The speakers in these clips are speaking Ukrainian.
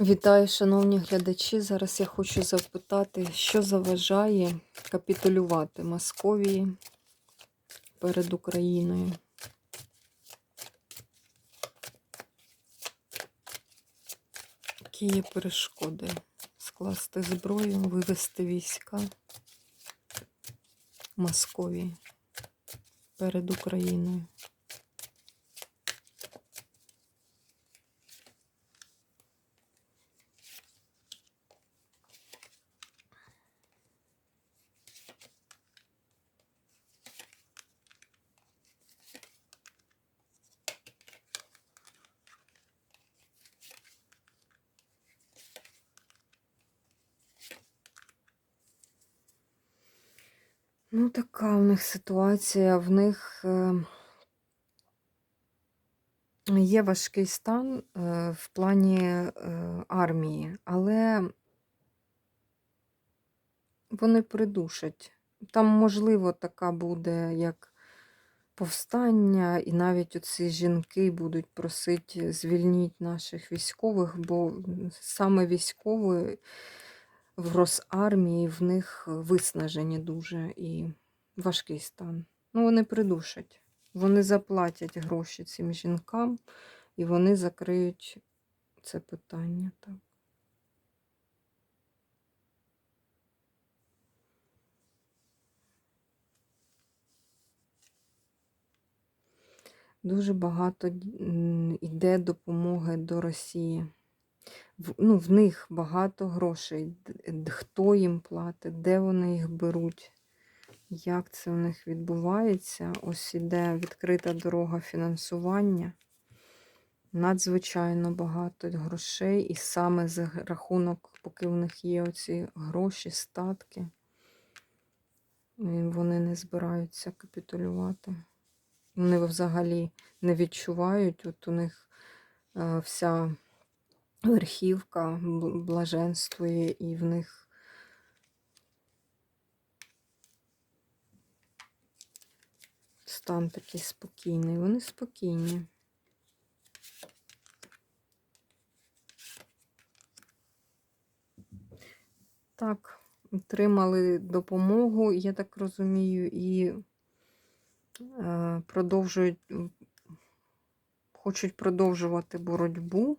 Вітаю, шановні глядачі. Зараз я хочу запитати, що заважає капітулювати Московії перед Україною. Які є перешкоди? Скласти зброю, вивести війська Московії перед Україною. Ну, така в них ситуація. В них е, є важкий стан е, в плані е, армії, але вони придушать. Там, можливо, така буде як повстання, і навіть оці жінки будуть просити звільніть наших військових, бо саме військові в Росармії в них виснажені дуже і важкий стан. Ну, вони придушать. Вони заплатять гроші цим жінкам, і вони закриють це питання. Так. Дуже багато йде допомоги до Росії. Ну, в них багато грошей. Хто їм платить, де вони їх беруть, як це в них відбувається. Ось іде відкрита дорога фінансування. Надзвичайно багато грошей, і саме за рахунок, поки в них є оці гроші, статки, вони не збираються капітулювати. Вони взагалі не відчувають, от у них е, вся верхівка блаженствує, і в них стан такий спокійний. Вони спокійні. Так, отримали допомогу, я так розумію, і е, продовжують, хочуть продовжувати боротьбу.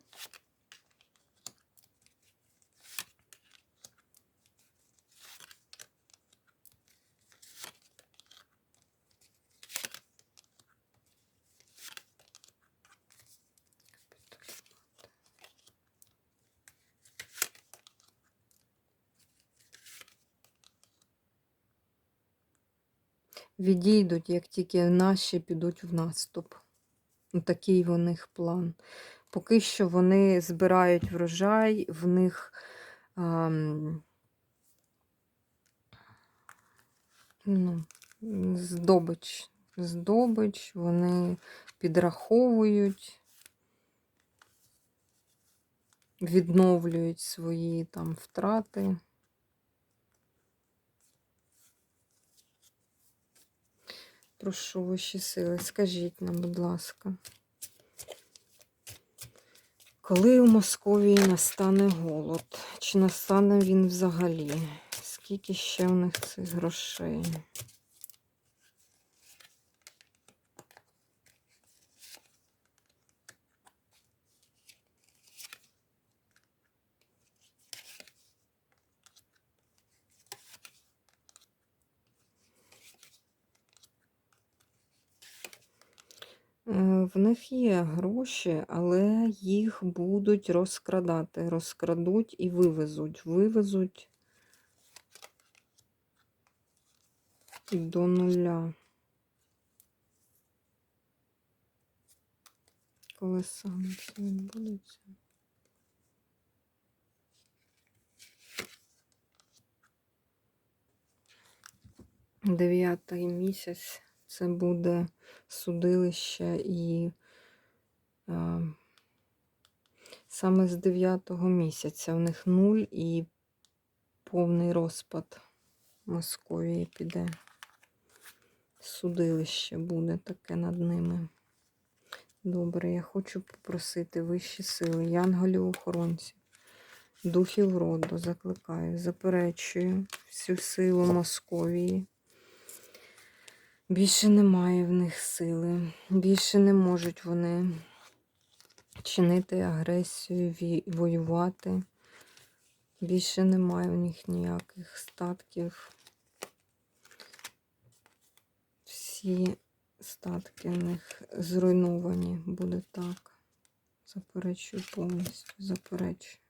Відійдуть, як тільки наші підуть в наступ. Такий в них план. Поки що вони збирають врожай, в них ам, ну, здобич. Здобич, вони підраховують, відновлюють свої там втрати. Прошу вищі сили, скажіть нам, будь ласка, коли у Московії настане голод? Чи настане він взагалі? Скільки ще в них цих грошей? В них є гроші, але їх будуть розкрадати. Розкрадуть і вивезуть. Вивезуть до нуля. Коли саме це відбудеться? Дев'ятий місяць це буде судилище і е, саме з дев'ятого місяця в них нуль і повний розпад Московії піде. Судилище буде таке над ними. Добре, я хочу попросити вищі сили, янголів охоронців, Духів роду закликаю, заперечую всю силу Московії. Більше немає в них сили, більше не можуть вони чинити агресію, воювати. Більше немає в них ніяких статків. Всі статки в них зруйновані, буде так. Заперечую повністю, заперечую.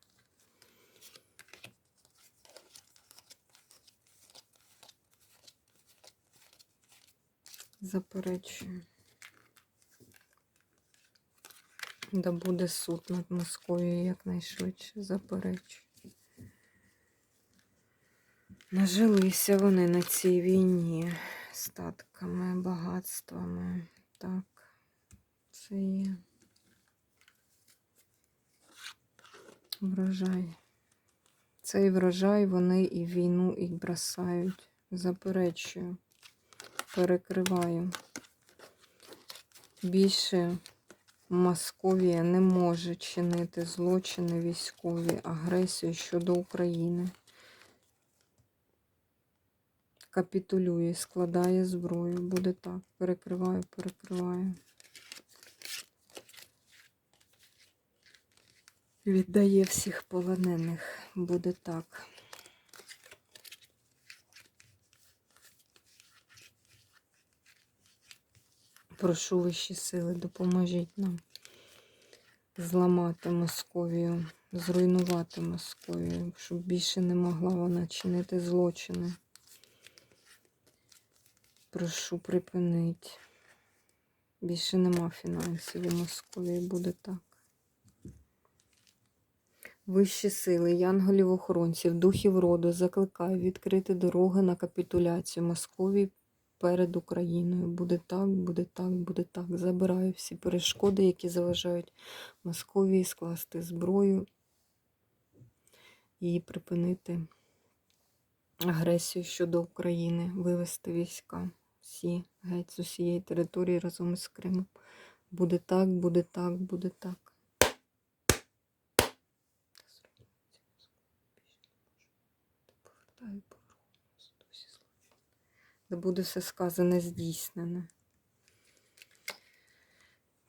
Заперечую. Да буде суд над Московією якнайшвидше. Заперечую. Нажилися вони на цій війні статками, багатствами. Так, це є. Врожай. Цей врожай вони і війну і бросають. Заперечую. Перекриваю. Більше Московія не може чинити злочини військові, агресію щодо України. Капітулює, складає зброю. Буде так. Перекриваю, перекриваю. Віддає всіх полонених. Буде так. Прошу вищі сили, допоможіть нам зламати Московію, зруйнувати Московію, щоб більше не могла вона чинити злочини. Прошу припинить. Більше нема фінансів у Московії, буде так. Вищі сили, янголів-охоронців, духів роду закликаю відкрити дороги на капітуляцію Московії перед Україною. Буде так, буде так, буде так. Забираю всі перешкоди, які заважають Московії скласти зброю і припинити агресію щодо України, вивести війська всі геть з усієї території разом із Кримом. Буде так, буде так, буде так. Де буде все сказане здійснене.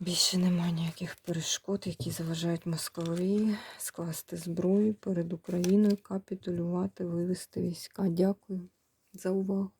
Більше немає ніяких перешкод, які заважають Московії скласти зброю перед Україною, капітулювати, вивести війська. Дякую за увагу.